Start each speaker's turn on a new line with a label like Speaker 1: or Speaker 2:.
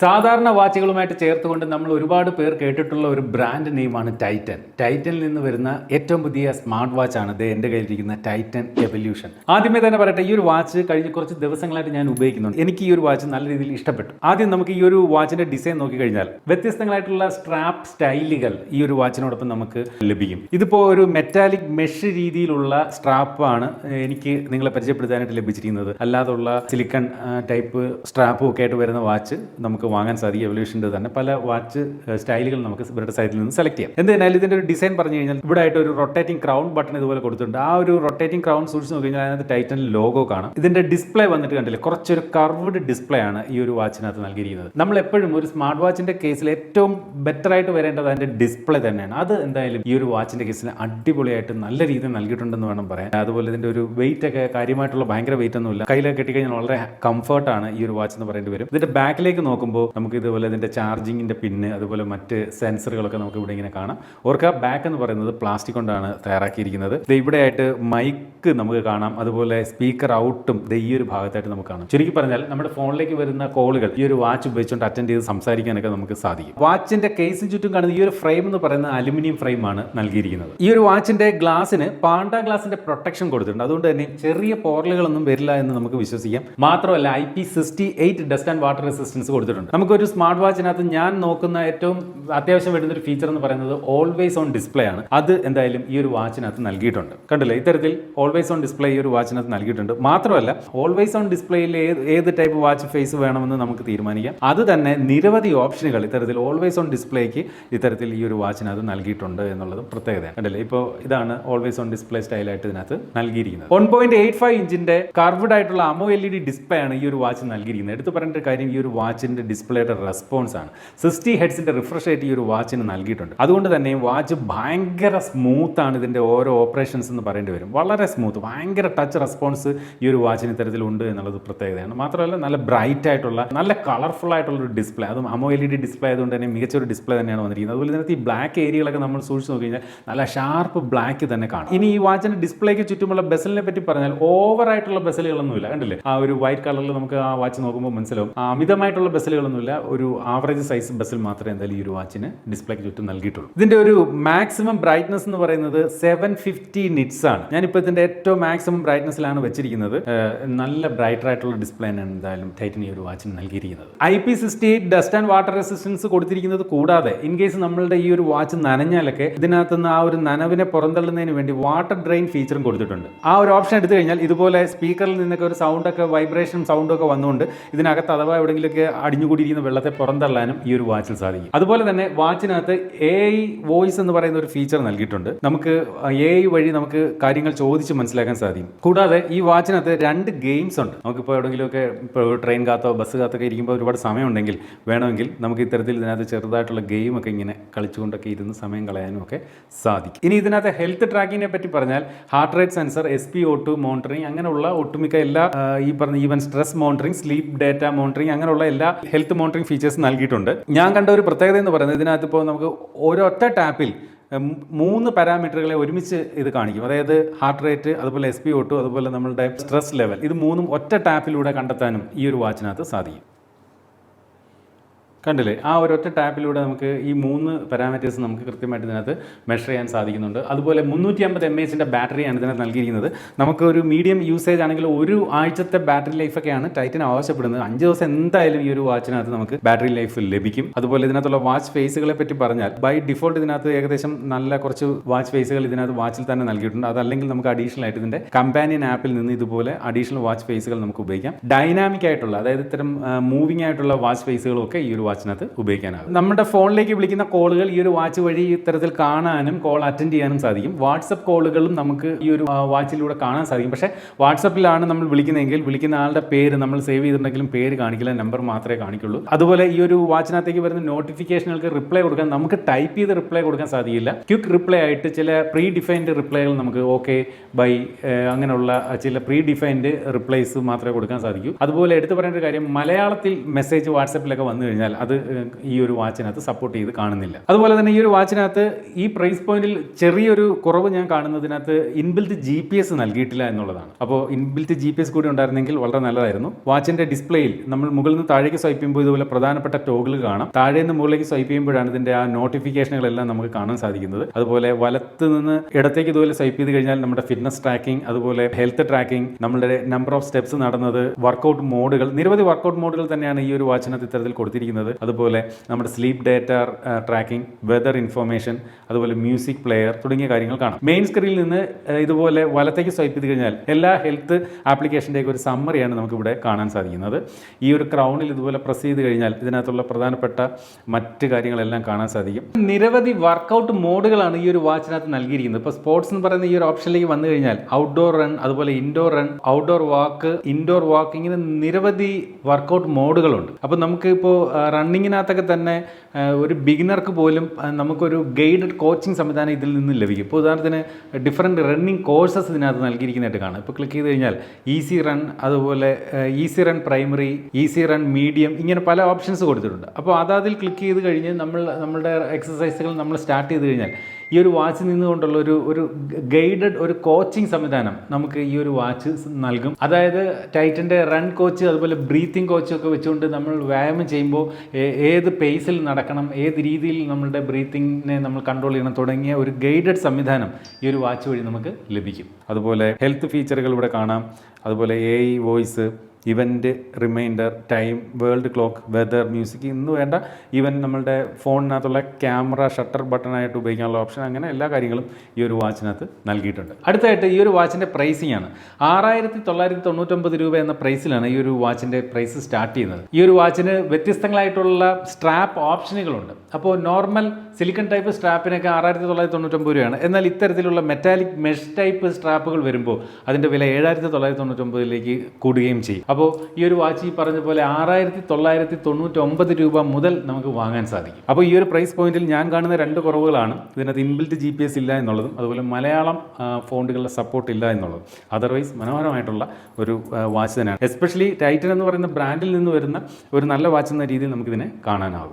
Speaker 1: സാധാരണ വാച്ചുകളുമായിട്ട് ചേർത്തുകൊണ്ട് നമ്മൾ ഒരുപാട് പേർ കേട്ടിട്ടുള്ള ഒരു ബ്രാൻഡ് നെയിമാണ് ടൈറ്റൻ. ടൈറ്റനിൽ നിന്ന് വരുന്ന ഏറ്റവും പുതിയ സ്മാർട്ട് വാച്ചാണ് ഇത് എന്റെ കയ്യിലിരിക്കുന്ന ടൈറ്റൻ എവല്യൂഷൻ. ആദ്യമേ തന്നെ പറയട്ടെ ഈ ഒരു വാച്ച് കഴിഞ്ഞ കുറച്ച് ദിവസങ്ങളായിട്ട് ഞാൻ ഉപയോഗിക്കുന്നുണ്ട്. എനിക്ക് ഈ ഒരു വാച്ച് നല്ല രീതിയിൽ ഇഷ്ടപ്പെട്ടു. ആദ്യം നമുക്ക് ഈ ഒരു വാച്ചിന്റെ ഡിസൈൻ നോക്കിക്കഴിഞ്ഞാൽ വ്യത്യസ്തങ്ങളായിട്ടുള്ള സ്ട്രാപ്പ് സ്റ്റൈലുകൾ ഈ ഒരു വാച്ചിനോടൊപ്പം നമുക്ക് ലഭിക്കും. ഇതിപ്പോൾ ഒരു മെറ്റാലിക് മെഷ് രീതിയിലുള്ള സ്ട്രാപ്പാണ് എനിക്ക് നിങ്ങളെ പരിചയപ്പെടുത്താനായിട്ട് ലഭിച്ചിരിക്കുന്നത്. അല്ലാതുള്ള സിലിക്കൺ ടൈപ്പ് സ്ട്രാപ്പും ഒക്കെ ആയിട്ട് വരുന്ന വാച്ച് നമുക്ക് വാങ്ങാൻ സാധിക്കും എവല്യൂഷന്റെ തന്നെ. പല വാച്ച് സ്റ്റൈലുകൾ നമുക്ക് ഇവരുടെ സൈറ്റിൽ നിന്ന് സെലക്ട് ചെയ്യാം. എന്തിനാലും ഇതിന്റെ ഒരു ഡിസൈൻ പറഞ്ഞു കഴിഞ്ഞാൽ ഇവിടെ ആയിട്ട് ഒരു റൊട്ടേറ്റിംഗ് ക്രൗൺ ബട്ടൺ ഇതുപോലെ കൊടുത്തിട്ടുണ്ട്. ആ ഒരു റൊട്ടേറ്റിംഗ് ക്രൗൺ സൂക്ഷിച്ച് നോക്കി കഴിഞ്ഞാൽ അതിനകത്ത് ടൈറ്റൻ ലോഗോ കാണാം. ഇതിന്റെ ഡിസ്പ്ലേ വന്നിട്ട് കണ്ടില്ലേ? കുറച്ചൊരു കർവ്ഡ് ഡിസ്പ്ലേ ആണ് ഈ ഒരു വാച്ചിനകത്ത് നൽകിയിരിക്കുന്നത്. നമ്മൾ എപ്പോഴും ഒരു സ്മാർട്ട് വാച്ചിന്റെ കേസിൽ ഏറ്റവും ബെറ്റർ ആയിട്ട് വരേണ്ടത് അതിന്റെ ഡിസ്പ്ലേ തന്നെയാണ്. അത് എന്തായാലും ഈ ഒരു വാച്ചിന്റെ കേസിൽ അടിപൊളിയായിട്ട് നല്ല രീതിയിൽ നൽകിയിട്ടുണ്ടെന്ന് വേണം പറയാം അതുപോലെ ഇതിന്റെ ഒരു വെയിറ്റ് ഒക്കെ കാര്യമായിട്ടുള്ള ഭയങ്കര വെയിറ്റ് ഒന്നുമില്ല. കയ്യിലൊക്കെ കെട്ടിക്കഴിഞ്ഞാൽ വളരെ കംഫർട്ടാണ് ഈ ഒരു വാച്ച് എന്ന് പറയേണ്ടി വരും. ഇതിന്റെ ബാക്കിലേക്ക് നോക്കുമ്പോൾ നമുക്ക് ഇതുപോലെ ഇതിന്റെ ചാർജിങ്ങിന്റെ പിന്ന് അതുപോലെ മറ്റ് സെൻസറുകളൊക്കെ നമുക്ക് ഇവിടെ ഇങ്ങനെ കാണാം. ഓർക്ക ബാക്ക് എന്ന് പറയുന്നത് പ്ലാസ്റ്റിക് കൊണ്ടാണ് തയ്യാറാക്കിയിരിക്കുന്നത്. ഇത് ഇവിടെയായിട്ട് മൈക്ക് നമുക്ക് കാണാം. അതുപോലെ സ്പീക്കർ ഔട്ടും ഇത് ഈ ഒരു ഭാഗത്തായിട്ട് നമുക്ക് കാണാം. ചുരുക്കി പറഞ്ഞാൽ നമ്മുടെ ഫോണിലേക്ക് വരുന്ന കോളുകൾ ഈ ഒരു വാച്ച് ഉപയോഗിച്ചുകൊണ്ട് അറ്റൻഡ് ചെയ്ത് സംസാരിക്കാനൊക്കെ നമുക്ക് സാധിക്കും. വാച്ചിന്റെ കേസിന് ചുറ്റും കാണുന്ന ഈ ഒരു ഫ്രെയിം എന്ന് പറയുന്ന അലുമിനിയം ഫ്രെയിമാണ് നൽകിയിരിക്കുന്നത്. ഈ ഒരു വാച്ചിന്റെ ഗ്ലാസിന് പാണ്ട ഗ്ലാസിന്റെ പ്രൊട്ടക്ഷൻ കൊടുത്തിട്ടുണ്ട്. അതുകൊണ്ട് തന്നെ ചെറിയ പോറലുകളൊന്നും വരില്ല എന്ന് നമുക്ക് വിശ്വസിക്കാം. മാത്രമല്ല I P sixty eight dust and water resistance കൊടുത്തിട്ടുണ്ട്. നമുക്കൊരു സ്മാർട്ട് വാച്ചിനകത്ത് ഞാൻ നോക്കുന്ന ഏറ്റവും അത്യാവശ്യം വരുന്ന ഒരു ഫീച്ചർ എന്ന് പറയുന്നത് ഓൾവേസ് ഓൺ ഡിസ്പ്ലേ ആണ്. അത് എന്തായാലും ഈ ഒരു വാച്ചിനകത്ത് നൽകിയിട്ടുണ്ട്. കണ്ടില്ലേ? ഇത്തരത്തിൽ ഓൾവേസ് ഓൺ ഡിസ്പ്ലേ ഈ ഒരു വാച്ചിനകത്ത് നൽകിയിട്ടുണ്ട്. മാത്രമല്ല ഓൾവേസ് ഓൺ ഡിസ്പ്ലേയിൽ ഏത് ടൈപ്പ് വാച്ച് ഫേസ് വേണമെന്ന് നമുക്ക് തീരുമാനിക്കാം. അത് തന്നെ നിരവധി ഓപ്ഷനുകൾ ഇത്തരത്തിൽ ഓൾവേസ് ഓൺ ഡിസ്പ്ലേക്ക് ഇത്തരത്തിൽ ഈ ഒരു വാച്ചിനകത്ത് നൽകിയിട്ടുണ്ട് എന്നുള്ളതും പ്രത്യേകതയാണ്. കണ്ടില്ലേ? ഇപ്പോൾ ഇതാണ് ഓൾവേസ് ഓൺ ഡിസ്പ്ലേ സ്റ്റൈലായിട്ട് ഇതിനകത്ത് നൽകിയിരിക്കുന്നത്. വൺ പോയിന്റ് എയ്റ്റ് ഫൈവ് ഇഞ്ചിന്റെ കർവ്ഡ് ആയിട്ടുള്ള AMOLED display ആണ് ഈ ഒരു വാച്ച് നൽകിയിരിക്കുന്നത്. എടുത്തു പറഞ്ഞിട്ട് കാര്യം ഈ ഒരു വാച്ചിന്റെ ഡിസ്പ്ലേയുടെ റെസ്പോൺസ് ആണ്. സിക്സ്റ്റി ഹെഡ്സിന്റെ റിഫ്രഷ് റേറ്റ് ഈ ഒരു വാച്ചിന് നൽകിയിട്ടുണ്ട്. അതുകൊണ്ട് തന്നെ വാച്ച് ഭയങ്കര സ്മൂത്താണ് ഇതിന്റെ ഓരോ ഓപ്പറേഷൻസ് എന്ന് പറയേണ്ടി വരും. വളരെ സ്മൂത്ത് ഭയങ്കര ടച്ച് റെസ്പോൺസ് ഈ ഒരു വാച്ചിന് ഇത്തരത്തിലുണ്ട് എന്നുള്ളത് പ്രത്യേകതയാണ്. മാത്രമല്ല നല്ല ബ്രൈറ്റ് ആയിട്ടുള്ള നല്ല കളർഫുൾ ആയിട്ടുള്ള ഒരു ഡിസ്പ്ലേ അതും AMOLED display ആയതുകൊണ്ട് തന്നെ മികച്ചൊരു ഡിസ്പ്ലേ തന്നെയാണ് വന്നിരിക്കുന്നത്. അതുപോലെ തന്നെ ഈ ബ്ലാക്ക് ഏരിയകളൊക്കെ നമ്മൾ സൂക്ഷിച്ച് നോക്കി കഴിഞ്ഞാൽ നല്ല ഷാർപ്പ് ബ്ലാക്ക് തന്നെ കാണും. ഇനി ഈ വാച്ചിന്റെ ഡിസ്പ്ലേക്ക് ചുറ്റുമുള്ള ബെസലിനെ പറ്റി പറഞ്ഞാൽ ഓവർ ആയിട്ടുള്ള ബെസലുകളൊന്നുമില്ല കണ്ടില്ലേ? ആ ഒരു വൈറ്റ് കളറിൽ നമുക്ക് ആ വാച്ച് നോക്കുമ്പോൾ മനസ്സിലാവും. അമിതമായിട്ടുള്ള അമിതമായിട്ടുള്ള ബെസലുകളൊന്നുമില്ല ഒരു ആവറേജ് സൈസ് ബസ്സിൽ മാത്രമേ എന്തായാലും ഈ ഒരു വാച്ചിന് ഡിസ്പ്ലേക്ക് ചുറ്റും നൽകിയിട്ടുള്ളൂ. ഇതിന്റെ ഒരു മാക്സിമം ബ്രൈറ്റ്നസ് എന്ന് പറയുന്നത് സെവൻ ഫിഫ്റ്റി നിറ്റ്സ് ആണ്. ഞാനിപ്പോൾ ഇതിന്റെ ഏറ്റവും മാക്സിമം ബ്രൈറ്റ്നസ്സിലാണ് വെച്ചിരിക്കുന്നത്. നല്ല ബ്രൈറ്റർ ആയിട്ടുള്ള ഡിസ്പ്ലേ ആണ് എന്തായാലും ടൈറ്റൻ ഈ ഒരു വാച്ചിന് നൽകിയിരിക്കുന്നത്. I P sixty dust and water resistance കൊടുത്തിരിക്കുന്നത് കൂടാതെ ഇൻ കേസ് നമ്മളുടെ ഈ ഒരു വാച്ച് നനഞ്ഞാലൊക്കെ ഇതിനകത്തുനിന്ന് ആ ഒരു നനവിനെ പുറന്തള്ളുന്നതിന് വേണ്ടി വാട്ടർ ഡ്രെയിൻ ഫീച്ചറും കൊടുത്തിട്ടുണ്ട്. ആ ഒരു ഓപ്ഷൻ എടുത്തു കഴിഞ്ഞാൽ ഇതുപോലെ സ്പീക്കറിൽ നിന്നൊക്കെ ഒരു സൗണ്ടൊക്കെ വൈബ്രേഷൻ സൗണ്ടൊക്കെ വന്നുകൊണ്ട് ഇതിനകത്ത് അഥവാ എവിടെയെങ്കിലുമൊക്കെ അടിഞ്ഞുകൂടിയിരിക്കുന്ന വെള്ളത്തെ പുറന്തള്ളാനും ഈ ഒരു വാച്ചിൽ സാധിക്കും. അതുപോലെ തന്നെ വാച്ചിനകത്ത് എ ഐ വോയിസ് എന്ന് പറയുന്ന ഒരു ഫീച്ചർ നൽകിയിട്ടുണ്ട്. നമുക്ക് എ ഐ വഴി നമുക്ക് കാര്യങ്ങൾ ചോദിച്ച് മനസ്സിലാക്കാൻ സാധിക്കും. കൂടാതെ ഈ വാച്ചിനകത്ത് രണ്ട് ഗെയിംസ് ഉണ്ട്. നമുക്കിപ്പോൾ എവിടെയെങ്കിലുമൊക്കെ ഇപ്പോൾ ട്രെയിൻ കാത്തോ ബസ് കാത്തൊക്കെ ഇരിക്കുമ്പോൾ ഒരുപാട് സമയമുണ്ടെങ്കിൽ വേണമെങ്കിൽ നമുക്ക് ഇത്തരത്തിൽ ഇതിനകത്ത് ചെറുതായിട്ടുള്ള ഗെയിമൊക്കെ ഇങ്ങനെ കളിച്ചുകൊണ്ടൊക്കെ ഇരുന്ന് സമയം കളയാനും ഒക്കെ സാധിക്കും. ഇനി ഇതിനകത്ത് ഹെൽത്ത് ട്രാക്കിങ്ങിനെ പറ്റി പറഞ്ഞാൽ heart rate sensor S P O two monitoring അങ്ങനെയുള്ള ഒട്ടുമിക്ക എല്ലാ ഈ പറഞ്ഞ even stress monitoring sleep data monitoring അങ്ങനെയുള്ള എല്ലാ ഹെൽത്ത് മോണിറ്ററിംഗ് ഫീച്ചേഴ്സ് നൽകിയിട്ടുണ്ട്. ഞാൻ കണ്ട ഒരു പ്രത്യേകത എന്ന് പറയുന്നത് ഇതിനകത്ത് ഇപ്പോൾ നമുക്ക് ഒരൊറ്റ ടാപ്പിൽ മൂന്ന് പാരാമീറ്ററുകളെ ഒരുമിച്ച് ഇത് കാണിക്കും. അതായത് ഹാർട്ട് റേറ്റ് അതുപോലെ എസ് പി ഒട്ടു അതുപോലെ നമ്മളുടെ സ്ട്രെസ് ലെവൽ. ഇത് മൂന്നും ഒറ്റ ടാപ്പിലൂടെ കണ്ടെത്താനും ഈ ഒരു വാച്ചിനകത്ത് സാധിക്കും. കണ്ടില്ലേ? ആ ഒരൊറ്റ ടാപ്പിലൂടെ നമുക്ക് ഈ മൂന്ന് പാരാമീറ്റേഴ്സ് നമുക്ക് കൃത്യമായിട്ട് ഇതിനകത്ത് മെഷർ ചെയ്യാൻ സാധിക്കുന്നുണ്ട്. അതുപോലെ മുന്നൂറ്റി അമ്പത് എം എച്ചിന്റെ ബാറ്ററിയാണ് ഇതിനകത്ത് നൽകിയിരിക്കുന്നത്. നമുക്ക് ഒരു മീഡിയം യൂസേജ് ആണെങ്കിൽ ഒരു ആഴ്ചത്തെ ബാറ്ററി ലൈഫൊക്കെയാണ് ടൈറ്റൻ ആവശ്യപ്പെടുന്നത്. അഞ്ച് ദിവസം എന്തായാലും ഈ ഒരു വാച്ചിനകത്ത് നമുക്ക് ബാറ്ററി ലൈഫ് ലഭിക്കും. അതുപോലെ ഇതിനകത്തുള്ള വാച്ച് ഫേസുകളെ പറ്റി പറഞ്ഞാൽ ബൈ ഡിഫോൾട്ട് ഇതിനകത്ത് ഏകദേശം നല്ല കുറച്ച് വാച്ച് ഫേസുകൾ ഇതിനകത്ത് വാച്ചിൽ തന്നെ നൽകിയിട്ടുണ്ട്. അതല്ലെങ്കിൽ നമുക്ക് അഡീഷണൽ ആയിട്ട് ഇതിന്റെ കമ്പാനിയൻ ആപ്പിൽ നിന്ന് ഇതുപോലെ അഡീഷണൽ വാച്ച് ഫേസുകൾ നമുക്ക് ഉപയോഗിക്കാം. ഡൈനാമിക് ആയിട്ടുള്ള അതായത് ഇത്തരം മൂവിംഗ് ആയിട്ടുള്ള വാച്ച് ഫേസുകളൊക്കെ ഈ ഒരു വാച്ചിനകത്ത് ഉപയോഗിക്കാനാകും. നമ്മുടെ ഫോണിലേക്ക് വിളിക്കുന്ന കോളുകൾ ഈ ഒരു വാച്ച് വഴി ഇത്തരത്തിൽ കാണാനും കോൾ അറ്റൻഡ് ചെയ്യാനും സാധിക്കും. വാട്സപ്പ് കോളുകളും നമുക്ക് ഈ ഒരു വാച്ചിലൂടെ കാണാൻ സാധിക്കും. പക്ഷേ വാട്സപ്പിലാണ് നമ്മൾ വിളിക്കുന്നതെങ്കിൽ വിളിക്കുന്ന ആളുടെ പേര് നമ്മൾ സേവ് ചെയ്തിട്ടുണ്ടെങ്കിലും പേര് കാണിക്കില്ല നമ്പർ മാത്രമേ കാണിക്കുള്ളൂ. അതുപോലെ ഈ ഒരു വാച്ചിനകത്തേക്ക് വരുന്ന നോട്ടിഫിക്കേഷനുകൾക്ക് റിപ്ലൈ കൊടുക്കാൻ നമുക്ക് ടൈപ്പ് ചെയ്ത് റിപ്ലൈ കൊടുക്കാൻ സാധിക്കില്ല. ക്വിക്ക് റിപ്ലൈ ആയിട്ട് ചില പ്രീ ഡിഫൈൻഡ് റിപ്ലൈകൾ നമുക്ക് ഓക്കെ ബൈ അങ്ങനെയുള്ള ചില പ്രീ ഡിഫൈൻഡ് റിപ്ലൈസ് മാത്രമേ കൊടുക്കാൻ സാധിക്കൂ. അതുപോലെ എടുത്തു പറയേണ്ട ഒരു കാര്യം മലയാളത്തിൽ മെസ്സേജ് വാട്സപ്പിലൊക്കെ വന്നു കഴിഞ്ഞാൽ അത് ഈ ഒരു വാച്ചിനകത്ത് സപ്പോർട്ട് ചെയ്ത് കാണുന്നില്ല. അതുപോലെ തന്നെ ഈ ഒരു വാച്ചിനകത്ത് ഈ പ്രൈസ് പോയിന്റിൽ ചെറിയൊരു കുറവ് ഞാൻ കാണുന്നതിനകത്ത് ഇൻബിൽറ്റ് ജി പി എസ് നൽകിയിട്ടില്ല എന്നുള്ളതാണ്. അപ്പോൾ ഇൻബിൽറ്റ് ജി പി എസ് കൂടി ഉണ്ടായിരുന്നെങ്കിൽ വളരെ നല്ലതായിരുന്നു. വാച്ചിന്റെ ഡിസ്പ്ലേയിൽ നമ്മൾ മുകളിൽ നിന്ന് താഴേക്ക് സ്വൈപ്പ് ചെയ്യുമ്പോൾ ഇതുപോലെ പ്രധാനപ്പെട്ട ടോഗിൾ കാണാം. താഴെ നിന്ന് മുകളിലേക്ക് സ്വൈപ്പ് ചെയ്യുമ്പോഴാണ് ഇതിന്റെ ആ നോട്ടിഫിക്കേഷനുകളെല്ലാം നമുക്ക് കാണാൻ സാധിക്കുന്നത്. അതുപോലെ വലത്ത് നിന്ന് ഇടത്തേക്ക് ഇതുപോലെ സ്വൈപ്പ് ചെയ്ത് കഴിഞ്ഞാൽ നമ്മുടെ ഫിറ്റ്നസ് ട്രാക്കിംഗ് അതുപോലെ ഹെൽത്ത് ട്രാക്കിംഗ് നമ്മുടെ നമ്പർ ഓഫ് സ്റ്റെപ്സ് നടന്നത് വർക്കൗട്ട് മോഡുകൾ നിരവധി വർക്കൗട്ട് മോഡുകൾ തന്നെയാണ് ഈ ഒരു വാച്ചിനകത്ത് ഇത്തരത്തിൽ കൊടുത്തിരിക്കുന്നത്. അതുപോലെ നമ്മുടെ sleep data tracking weather information അതുപോലെ മ്യൂസിക് പ്ലെയർ തുടങ്ങിയ കാര്യങ്ങൾ കാണാം. മെയിൻ സ്ക്രീനിൽ നിന്ന് ഇതുപോലെ വലത്തേക്ക് സ്വൈപ്പ് ചെയ്ത് കഴിഞ്ഞാൽ എല്ലാ ഹെൽത്ത് ആപ്ലിക്കേഷന്റെയൊക്കെ ഒരു സമ്മറിയാണ് നമുക്കിവിടെ കാണാൻ സാധിക്കുന്നത്. ഈ ഒരു ക്രൗണിൽ ഇതുപോലെ പ്രസ് ചെയ്ത് കഴിഞ്ഞാൽ ഇതിനകത്തുള്ള പ്രധാനപ്പെട്ട മറ്റ് കാര്യങ്ങളെല്ലാം കാണാൻ സാധിക്കും. നിരവധി വർക്കൗട്ട് മോഡുകളാണ് ഈ ഒരു വാച്ചിനകത്ത് നൽകിയിരിക്കുന്നത്. ഇപ്പോൾ സ്പോർട്സ് എന്ന് പറയുന്ന ഈ ഒരു ഓപ്ഷനിലേക്ക് വന്നു കഴിഞ്ഞാൽ ഔട്ട്ഡോർ റൺ അതുപോലെ indoor run outdoor walk indoor walk ഇങ്ങനെ നിരവധി വർക്കൗട്ട് മോഡുകളുണ്ട് അപ്പോൾ നമുക്ക് ഇപ്പോൾ റണ്ണിങ്ങിനകത്തൊക്കെ തന്നെ ഒരു ബിഗിനർക്ക് പോലും നമുക്കൊരു ഗൈഡഡ് കോച്ചിങ് സംവിധാനം ഇതിൽ നിന്ന് ലഭിക്കും. ഇപ്പോൾ ഉദാഹരണത്തിന് ഡിഫറെന്റ് റണ്ണിങ് കോഴ്സസ് ഇതിനകത്ത് നൽകിയിരിക്കുന്നതായിട്ട് കാണാം. ഇപ്പോൾ ക്ലിക്ക് ചെയ്ത് കഴിഞ്ഞാൽ ഈസി റൺ അതുപോലെ easy run primary easy run medium ഇങ്ങനെ പല ഓപ്ഷൻസ് കൊടുത്തിട്ടുണ്ട്. അപ്പോൾ അതതിൽ ക്ലിക്ക് ചെയ്ത് കഴിഞ്ഞ് നമ്മൾ നമ്മളുടെ എക്സസൈസുകൾ നമ്മൾ സ്റ്റാർട്ട് ചെയ്ത് കഴിഞ്ഞാൽ ഈ ഒരു വാച്ച് നിന്നുകൊണ്ടുള്ള ഒരു ഒരു ഗൈഡഡ് ഒരു കോച്ചിങ് സംവിധാനം നമുക്ക് ഈ ഒരു വാച്ച് നൽകും. അതായത് ടൈറ്റന്റെ റൺ കോച്ച് അതുപോലെ ബ്രീത്തിങ് കോച്ച് ഒക്കെ വെച്ചുകൊണ്ട് നമ്മൾ വ്യായാമം ചെയ്യുമ്പോൾ ഏത് പേസിൽ നടക്കണം ഏത് രീതിയിൽ നമ്മളുടെ ബ്രീത്തിങ്ങിനെ നമ്മൾ കൺട്രോൾ ചെയ്യണം തുടങ്ങിയ ഒരു ഗൈഡഡ് സംവിധാനം ഈ ഒരു വാച്ച് വഴി നമുക്ക് ലഭിക്കും. അതുപോലെ ഹെൽത്ത് ഫീച്ചറുകൾ ഇവിടെ കാണാം. അതുപോലെ a voice event reminder time world clock weather music ഇന്ന് വേണ്ട. ഈവൻ നമ്മളുടെ ഫോണിനകത്തുള്ള ക്യാമറ ഷട്ടർ ബട്ടണായിട്ട് ഉപയോഗിക്കാനുള്ള ഓപ്ഷൻ അങ്ങനെ എല്ലാ കാര്യങ്ങളും ഈ ഒരു വാച്ചിനകത്ത് നൽകിയിട്ടുണ്ട്. അടുത്തായിട്ട് ഈ ഒരു വാച്ചിന്റെ പ്രൈസിംഗ് ആണ്. ആറായിരത്തി തൊള്ളായിരത്തി തൊണ്ണൂറ്റൊമ്പത് രൂപ എന്ന പ്രൈസിലാണ് ഈ ഒരു വാച്ചിന്റെ പ്രൈസ് സ്റ്റാർട്ട് ചെയ്യുന്നത്. ഈ ഒരു വാച്ചിന് വ്യത്യസ്തങ്ങളായിട്ടുള്ള സ്ട്രാപ്പ് ഓപ്ഷനുകളുണ്ട് അപ്പോൾ നോർമൽ സിലിക്കൺ ടൈപ്പ് സ്ട്രാപ്പിനൊക്കെ ആറായിരത്തി തൊള്ളായിരത്തി തൊണ്ണൂറ്റൊമ്പത് രൂപയാണ്. എന്നാൽ ഇത്തരത്തിലുള്ള മെറ്റാലിക് മെഷ് ടൈപ്പ് സ്ട്രാപ്പുകൾ വരുമ്പോൾ അതിന്റെ വില ഏഴായിരത്തി തൊള്ളായിരത്തി തൊണ്ണൂറ്റൊമ്പതിലേക്ക് കൂടുകയും ചെയ്യും. അപ്പോൾ ഈ ഒരു വാച്ച് ഈ പറഞ്ഞ പോലെ ആറായിരത്തി തൊള്ളായിരത്തി തൊണ്ണൂറ്റൊമ്പത് രൂപ മുതൽ നമുക്ക് വാങ്ങാൻ സാധിക്കും. അപ്പോൾ ഈ ഒരു പ്രൈസ് പോയിന്റിൽ ഞാൻ കാണുന്ന രണ്ട് കുറവുകളാണ്. ഇതിനകത്ത് ഇൻബിൽറ്റ് ജി പി എസ് ഇല്ല എന്നുള്ളതും അതുപോലെ മലയാളം ഫോണുകളുടെ സപ്പോർട്ട് ഇല്ല എന്നുള്ളതും. അതർവൈസ് മനോഹരമായിട്ടുള്ള ഒരു വാച്ച് തന്നെയാണ്. എസ്പെഷ്യലി ടൈറ്റൻ എന്ന് പറയുന്ന ബ്രാൻഡിൽ നിന്ന് വരുന്ന ഒരു നല്ല വാച്ച് എന്ന രീതിയിൽ നമുക്കിതിനെ കാണാനാവും